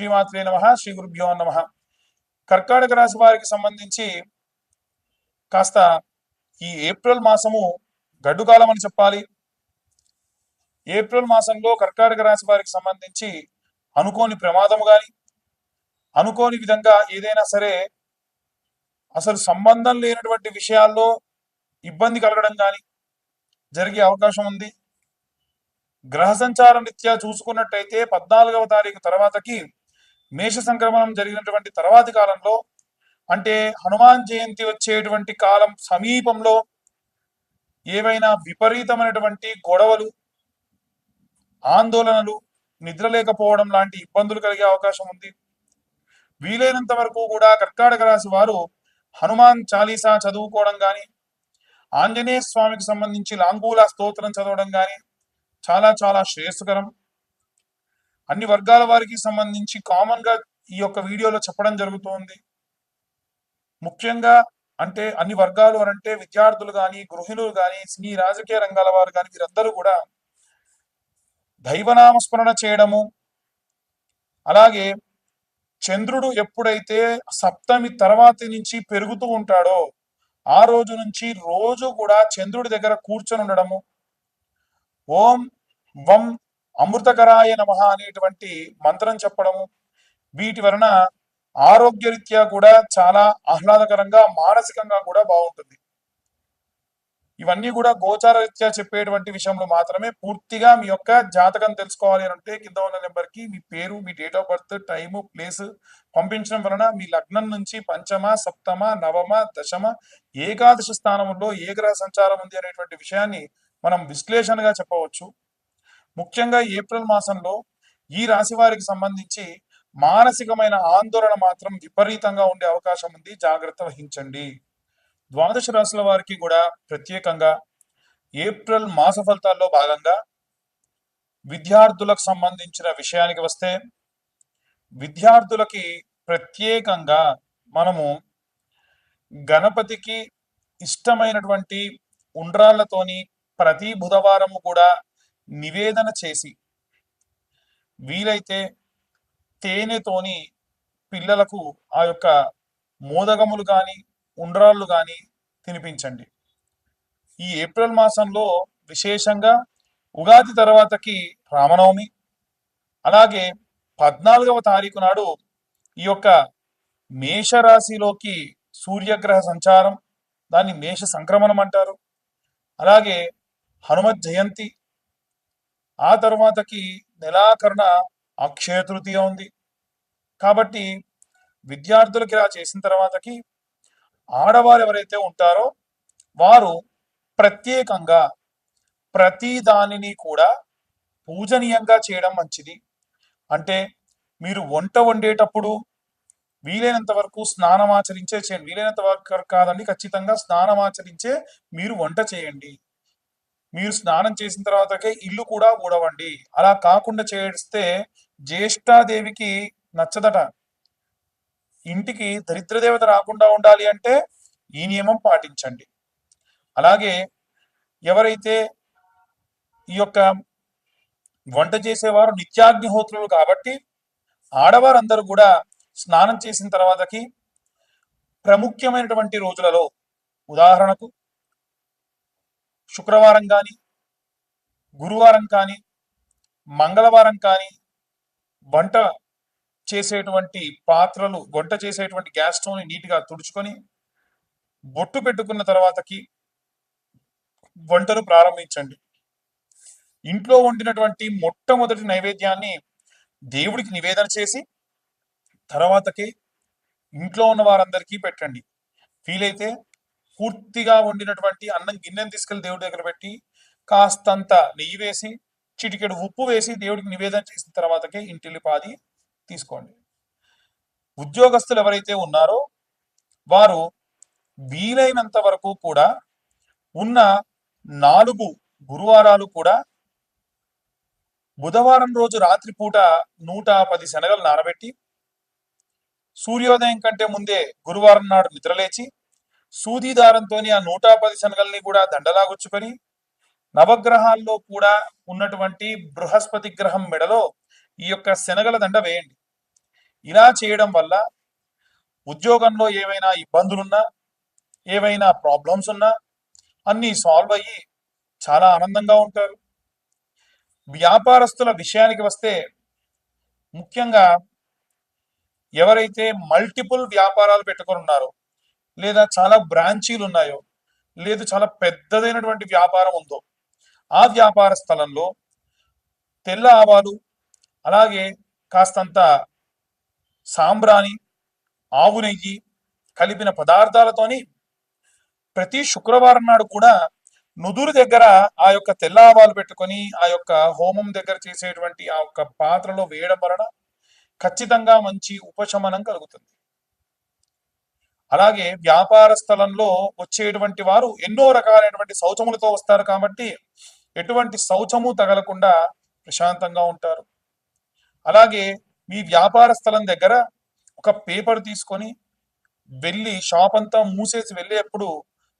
శ్రీమాత్రే నమ శ్రీ గురుభ్యో నమ. కర్కాటక రాశి వారికి సంబంధించి కాస్త ఈ ఏప్రిల్ మాసము గడ్డుకాలం అని చెప్పాలి. ఏప్రిల్ మాసంలో కర్కాటక రాశి వారికి సంబంధించి అనుకోని ప్రమాదము గాని అనుకోని విధంగా ఏదైనా సరే అసలు సంబంధం లేనటువంటి విషయాల్లో ఇబ్బంది కలగడం కానీ జరిగే అవకాశం ఉంది. గ్రహ సంచార రీత్యా చూసుకున్నట్టయితే పద్నాలుగవ తారీఖు తర్వాతకి మేష సంక్రమణం జరిగినటువంటి తర్వాతి కాలంలో అంటే హనుమాన్ జయంతి వచ్చేటువంటి కాలం సమీపంలో ఏవైనా విపరీతమైనటువంటి గొడవలు ఆందోళనలు నిద్ర లేకపోవడం లాంటి ఇబ్బందులు కలిగే అవకాశం ఉంది. వీలైనంత వరకు కూడా కర్కాటక రాశి వారు హనుమాన్ చాలీసా చదువుకోవడం కానీ ఆంజనేయ స్వామికి సంబంధించి లాంగూల స్తోత్రం చదవడం కానీ చాలా చాలా శ్రేయస్కరం. అన్ని వర్గాల వారికి సంబంధించి కామన్గా ఈ యొక్క వీడియోలో చెప్పడం జరుగుతోంది. ముఖ్యంగా అంటే అన్ని వర్గాలు అని అంటే విద్యార్థులు కానీ గృహిణులు కానీ సినీ రాజకీయ రంగాల వారు కానీ వీరందరూ కూడా దైవనామస్మరణ చేయడము అలాగే చంద్రుడు ఎప్పుడైతే సప్తమి తర్వాతి నుంచి పెరుగుతూ ఉంటాడో ఆ రోజు నుంచి రోజు కూడా చంద్రుడి దగ్గర కూర్చొని ఉండడము. ఓం వం అమృతకరాయ నమ అనేటువంటి మంత్రం చెప్పడము వీటి వలన ఆరోగ్యరీత్యా కూడా చాలా ఆహ్లాదకరంగా మానసికంగా కూడా బాగుంటుంది. ఇవన్నీ కూడా గోచార రీత్యా చెప్పేటువంటి విషయంలో మాత్రమే పూర్తిగా మీ యొక్క జాతకం తెలుసుకోవాలి అని అంటే కింద ఉన్న నెంబర్కి మీ పేరు మీ date of birth time place పంపించడం వలన మీ లగ్నం నుంచి పంచమ సప్తమ నవమ దశమ ఏకాదశి స్థానంలో ఏ గ్రహ సంచారం ఉంది అనేటువంటి విషయాన్ని మనం విశ్లేషణగా చెప్పవచ్చు. ముఖ్యంగా ఏప్రిల్ మాసంలో ఈ రాశి వారికి సంబంధించి మానసికమైన ఆందోళన మాత్రం విపరీతంగా ఉండే అవకాశం ఉంది. జాగ్రత్త వహించండి. ద్వాదశ రాశుల వారికి కూడా ప్రత్యేకంగా ఏప్రిల్ మాస ఫలితాల్లో భాగంగా విద్యార్థులకు సంబంధించిన విషయానికి వస్తే విద్యార్థులకి ప్రత్యేకంగా మనము గణపతికి ఇష్టమైనటువంటి ఉండ్రాళ్ళతోని ప్రతి బుధవారము కూడా నివేదన చేసి వీలైతే తేనెతోని పిల్లలకు ఆ యొక్క మోదగములు కానీ ఉండ్రాళ్ళు కానీ తినిపించండి. ఈ ఏప్రిల్ మాసంలో విశేషంగా ఉగాది తర్వాతకి రామనవమి అలాగే పద్నాలుగవ తారీఖు నాడు ఈ యొక్క మేషరాశిలోకి సూర్యగ్రహ సంచారం దాన్ని మేష సంక్రమణం అంటారు. అలాగే హనుమత్ జయంతి ఆ తర్వాతకి నెలాఖరున అక్షయ తృతీయ ఉంది. కాబట్టి విద్యార్థులకి ఇలా చేసిన తర్వాతకి ఆడవారు ఎవరైతే ఉంటారో వారు ప్రత్యేకంగా ప్రతి దానిని కూడా పూజనీయంగా చేయడం మంచిది. అంటే మీరు వంట వండేటప్పుడు వీలైనంత వరకు స్నానం ఆచరించే చేయండి వీలైనంత వరకు కాదండి ఖచ్చితంగా స్నానం ఆచరించే మీరు వంట చేయండి. మీరు స్నానం చేసిన తర్వాతకే ఇల్లు కూడా ఊడవండి. అలా కాకుండా చేస్తే జ్యేష్ఠాదేవికి నచ్చదట. ఇంటికి దరిద్ర దేవత రాకుండా ఉండాలి అంటే ఈ నియమం పాటించండి. అలాగే ఎవరైతే ఈ యొక్క వంట చేసేవారు నిత్యాగ్నిహోత్రులు కాబట్టి ఆడవారందరూ కూడా స్నానం చేసిన తర్వాతకి ప్రముఖ్యమైనటువంటి రోజులలో ఉదాహరణకు శుక్రవారం కానీ గురువారం కానీ మంగళవారం కానీ వంట చేసేటువంటి పాత్రలు వంట చేసేటువంటి గ్యాస్ స్టవ్ని నీట్గా తుడుచుకొని బొట్టు పెట్టుకున్న తర్వాతకి వంటను ప్రారంభించండి. ఇంట్లో వండినటువంటి మొట్టమొదటి నైవేద్యాన్ని దేవుడికి నివేదన చేసి తర్వాతకి ఇంట్లో ఉన్న వారందరికీ పెట్టండి. వీలైతే పూర్తిగా వండినటువంటి అన్నం గిన్నెని తీసుకెళ్ళి దేవుడి దగ్గర పెట్టి కాస్తంత నెయ్యి వేసి చిటికెడు ఉప్పు వేసి దేవుడికి నివేదన చేసిన తర్వాతకే ఇంటిల్లి పాది తీసుకోండి. ఉద్యోగస్తులు ఎవరైతే ఉన్నారో వారు వీలైనంత వరకు కూడా ఉన్న నాలుగు గురువారాలు కూడా బుధవారం రోజు రాత్రిపూట నూట పది శనగలు నానబెట్టి సూర్యోదయం కంటే ముందే గురువారం నాడు నిద్రలేచి సూదిదారంతో ఆ నూట పది శనగల్ని కూడా దండలాగుచ్చుకొని నవగ్రహాల్లో కూడా ఉన్నటువంటి బృహస్పతి గ్రహం మెడలో ఈ యొక్క శనగల దండ వేయండి. ఇలా చేయడం వల్ల ఉద్యోగంలో ఏవైనా ఇబ్బందులున్నా ఏవైనా ప్రాబ్లమ్స్ ఉన్నా అన్నీ సాల్వ్ అయ్యి చాలా ఆనందంగా ఉంటారు. వ్యాపారస్తుల విషయానికి వస్తే ముఖ్యంగా ఎవరైతే మల్టిపుల్ వ్యాపారాలు పెట్టుకొని ఉన్నారో లేదా చాలా బ్రాంచీలు ఉన్నాయో లేదు చాలా పెద్దదైనటువంటి వ్యాపారం ఉందో ఆ వ్యాపార స్థలంలో తెల్ల ఆవాలు అలాగే కాస్తంత సాంబ్రాణి ఆవు నెయ్యి కలిపిన పదార్థాలతోని ప్రతి శుక్రవారం నాడు కూడా నుదురు దగ్గర ఆ యొక్క తెల్ల ఆవాలు పెట్టుకొని ఆ యొక్క హోమం దగ్గర చేసేటువంటి ఆ యొక్క పాత్రలో వేయడం వలన ఖచ్చితంగా మంచి ఉపశమనం కలుగుతుంది. అలాగే వ్యాపార స్థలంలో వచ్చేటువంటి వారు ఎన్నో రకాలైనటువంటి శౌచములతో వస్తారు కాబట్టి ఎటువంటి శౌచము తగలకుండా ప్రశాంతంగా ఉంటారు. అలాగే మీ వ్యాపార స్థలం దగ్గర ఒక పేపర్ తీసుకొని వెళ్ళి షాప్ అంతా మూసేసి వెళ్ళేప్పుడు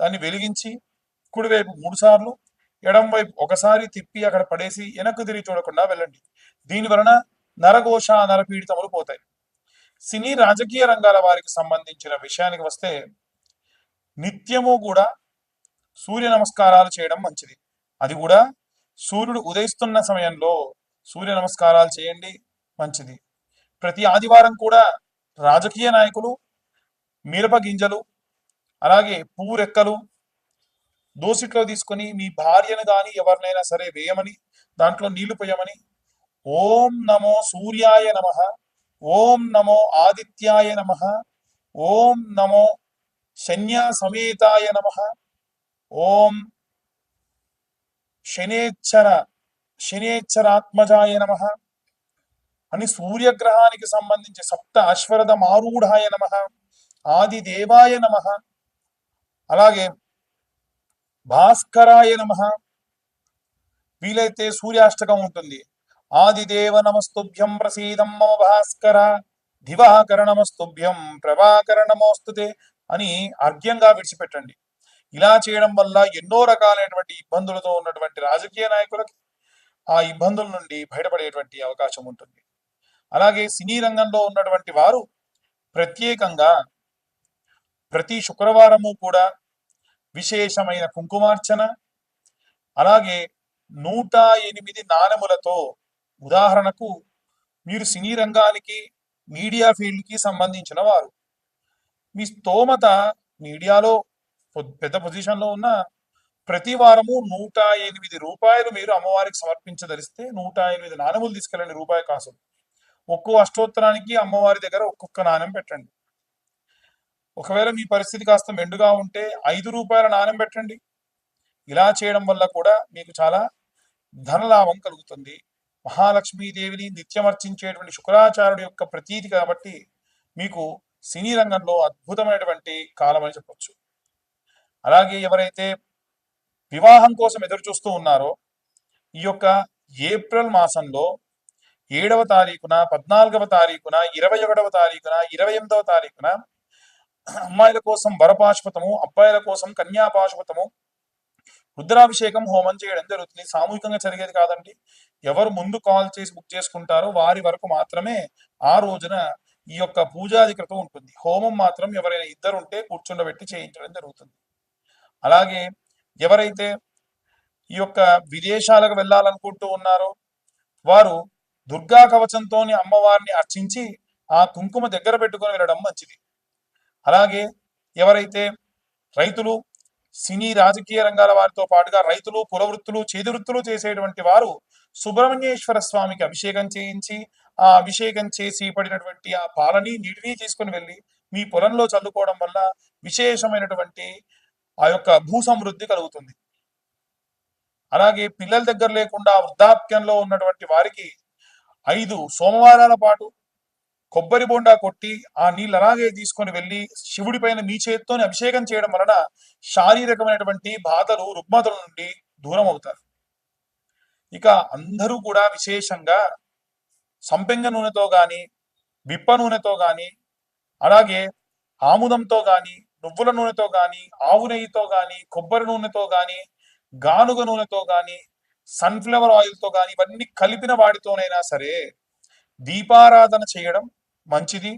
దాన్ని వెలిగించి కుడివైపు మూడు సార్లు ఎడం వైపు ఒకసారి తిప్పి అక్కడ పడేసి వెనక్కు తిరిగి చూడకుండా వెళ్ళండి. దీని వలన నరఘోష నరపీడితములు పోతాయి. సినీ రాజకీయ రంగాల వారికి సంబంధించిన విషయానికి వస్తే నిత్యము కూడా సూర్య నమస్కారాలు చేయడం మంచిది. అది కూడా సూర్యుడు ఉదయిస్తున్న సమయంలో సూర్య నమస్కారాలు చేయండి మంచిది. ప్రతి ఆదివారం కూడా రాజకీయ నాయకులు మిరప గింజలు అలాగే పువ్వు రెక్కలు దోసిట్లో తీసుకొని మీ భార్యను కానీ ఎవరినైనా సరే వేయమని దాంట్లో నీళ్ళు పోయమని ఓం నమో సూర్యాయ నమ ఓం నమో ఆదిత్యాయ నమ. ఓం నమో శన్యా సమేతాయ నమ. ఓం శనేచ్చర శనేచ్చరాత్మజాయ నమ. అని సూర్యగ్రహానికి సంబంధించి సప్త అశ్వరథ మారూఢాయ నమ. ఆది దేవాయ నమ. అలాగే భాస్కరాయ నమ. వీలైతే సూర్యాష్టకం ఉంటుంది. ఆదిదేవ నమస్తుభ్యం ప్రసీదం మమ భాస్కర దివాకర నమస్తుభ్యం ప్రభాకర నమోస్తుతే అని అర్ఘ్యంగా విడిచిపెట్టండి. ఇలా చేయడం వల్ల ఎన్నో రకాలైనటువంటి ఇబ్బందులతో ఉన్నటువంటి రాజకీయ నాయకులకి ఆ ఇబ్బందుల నుండి బయటపడేటువంటి అవకాశం ఉంటుంది. అలాగే సినీ రంగంలో ఉన్నటువంటి వారు ప్రత్యేకంగా ప్రతి శుక్రవారము కూడా విశేషమైన కుంకుమార్చన అలాగే నూట ఎనిమిది నాణములతో ఉదాహరణకు మీరు సినీ రంగానికి మీడియా ఫీల్డ్కి సంబంధించిన వారు. మీ స్తోమత మీడియాలో పెద్ద పొజిషన్లో ఉన్న ప్రతి వారము నూట ఎనిమిది రూపాయలు మీరు అమ్మవారికి సమర్పించదలిస్తే నూట ఎనిమిది నాణములు తీసుకెళ్ళండి రూపాయి కాసు. ఒక్కో అష్టోత్తరానికి అమ్మవారి దగ్గర ఒక్కొక్క నాణెం పెట్టండి. ఒకవేళ మీ పరిస్థితి కాస్త మెండుగా ఉంటే ఐదు రూపాయల నాణెం పెట్టండి. ఇలా చేయడం వల్ల కూడా మీకు చాలా ధనలాభం కలుగుతుంది. మహాలక్ష్మీదేవిని నిత్యమర్చించేటువంటి శుక్రాచార్యుడు యొక్క ప్రతీతి కాబట్టి మీకు సినీ రంగంలో అద్భుతమైనటువంటి కాలం అని చెప్పొచ్చు. అలాగే ఎవరైతే వివాహం కోసం ఎదురు చూస్తూ ఉన్నారో ఈ యొక్క ఏప్రిల్ మాసంలో ఏడవ తారీఖున పద్నాలుగవ తారీఖున ఇరవై ఒకటవ తారీఖున ఇరవై ఎనిమిదవ తారీఖున అమ్మాయిల కోసం వరపాశుపతము అబ్బాయిల కోసం కన్యాపాశుపతము రుద్రాభిషేకం హోమం చేయడం జరుగుతుంది. సామూహికంగా జరిగేది కాదండి. ఎవరు ముందు కాల్ చేసి బుక్ చేసుకుంటారో వారి వరకు మాత్రమే ఆ రోజున ఈ యొక్క పూజాధికృతం ఉంటుంది. హోమం మాత్రం ఎవరైనా ఇద్దరు ఉంటే కూర్చుండబెట్టి చేయించడం జరుగుతుంది. అలాగే ఎవరైతే ఈ యొక్క విదేశాలకు వెళ్ళాలనుకుంటూ ఉన్నారో వారు దుర్గా కవచంతోని అమ్మవారిని అర్చించి ఆ కుంకుమ దగ్గర పెట్టుకొని వెళ్ళడం మంచిది. అలాగే ఎవరైతే రైతులు సినీ రాజకీయ రంగాల వారితో పాటుగా రైతులు కులవృత్తులు చేతి వృత్తులు చేసేటువంటి వారు సుబ్రహ్మణ్యేశ్వర స్వామికి అభిషేకం చేయించి ఆ అభిషేకం చేసి పడినటువంటి ఆ పాలని నీటిని తీసుకొని వెళ్ళి మీ పొలంలో చల్లుకోవడం వల్ల విశేషమైనటువంటి ఆ యొక్క భూ సమృద్ధి కలుగుతుంది. అలాగే పిల్లల దగ్గర లేకుండా వృద్ధాప్యంలో ఉన్నటువంటి వారికి ఐదు సోమవారాల పాటు కొబ్బరి బోండా కొట్టి ఆ నీళ్ళు అలాగే తీసుకొని వెళ్ళి శివుడి పైన మీ చేత్తోని అభిషేకం చేయడం వలన శారీరకమైనటువంటి బాధలు రుగ్మతల నుండి దూరం అవుతారు ఇక అందరూ కూడా విశేషంగా సంపెంగ నూనెతో గాని విప్ప నూనెతో గాని అలాగే ఆముదంతో గాని నువ్వుల నూనెతో గాని ఆవు నెయ్యితో గాని కొబ్బరి నూనెతో గాని గానుగ నూనెతో గాని సన్ఫ్లవర్ ఆయిల్తో గాని ఇవన్నీ కలిపిన వాటితోనైనా సరే దీపారాధన చేయడం మంచిది.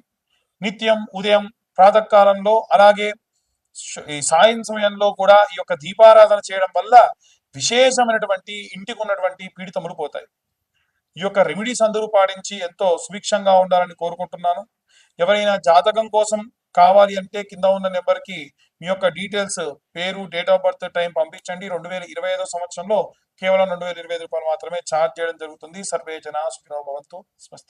నిత్యం ఉదయం ప్రాతకాలంలో అలాగే ఈ సాయం సమయంలో కూడా ఈ యొక్క దీపారాధన చేయడం వల్ల విశేషమైనటువంటి ఇంటికి ఉన్నటువంటి పీడితములు పోతాయి. ఈ యొక్క రెమెడీస్ అందరూ పాటించి ఎంతో సుభిక్షంగా ఉండాలని కోరుకుంటున్నాను. ఎవరైనా జాతకం కోసం కావాలి అంటే కింద ఉన్న నెంబర్కి మీ యొక్క డీటెయిల్స్ పేరు డేట్ ఆఫ్ బర్త్ టైం పంపించండి. రెండు వేల ఇరవై ఐదో సంవత్సరంలో కేవలం రెండు వేల ఇరవై ఐదు రూపాయలు మాత్రమే ఛార్జ్ చేయడం జరుగుతుంది. సర్వే జన సుఖినో భవంతు. స్వస్తి.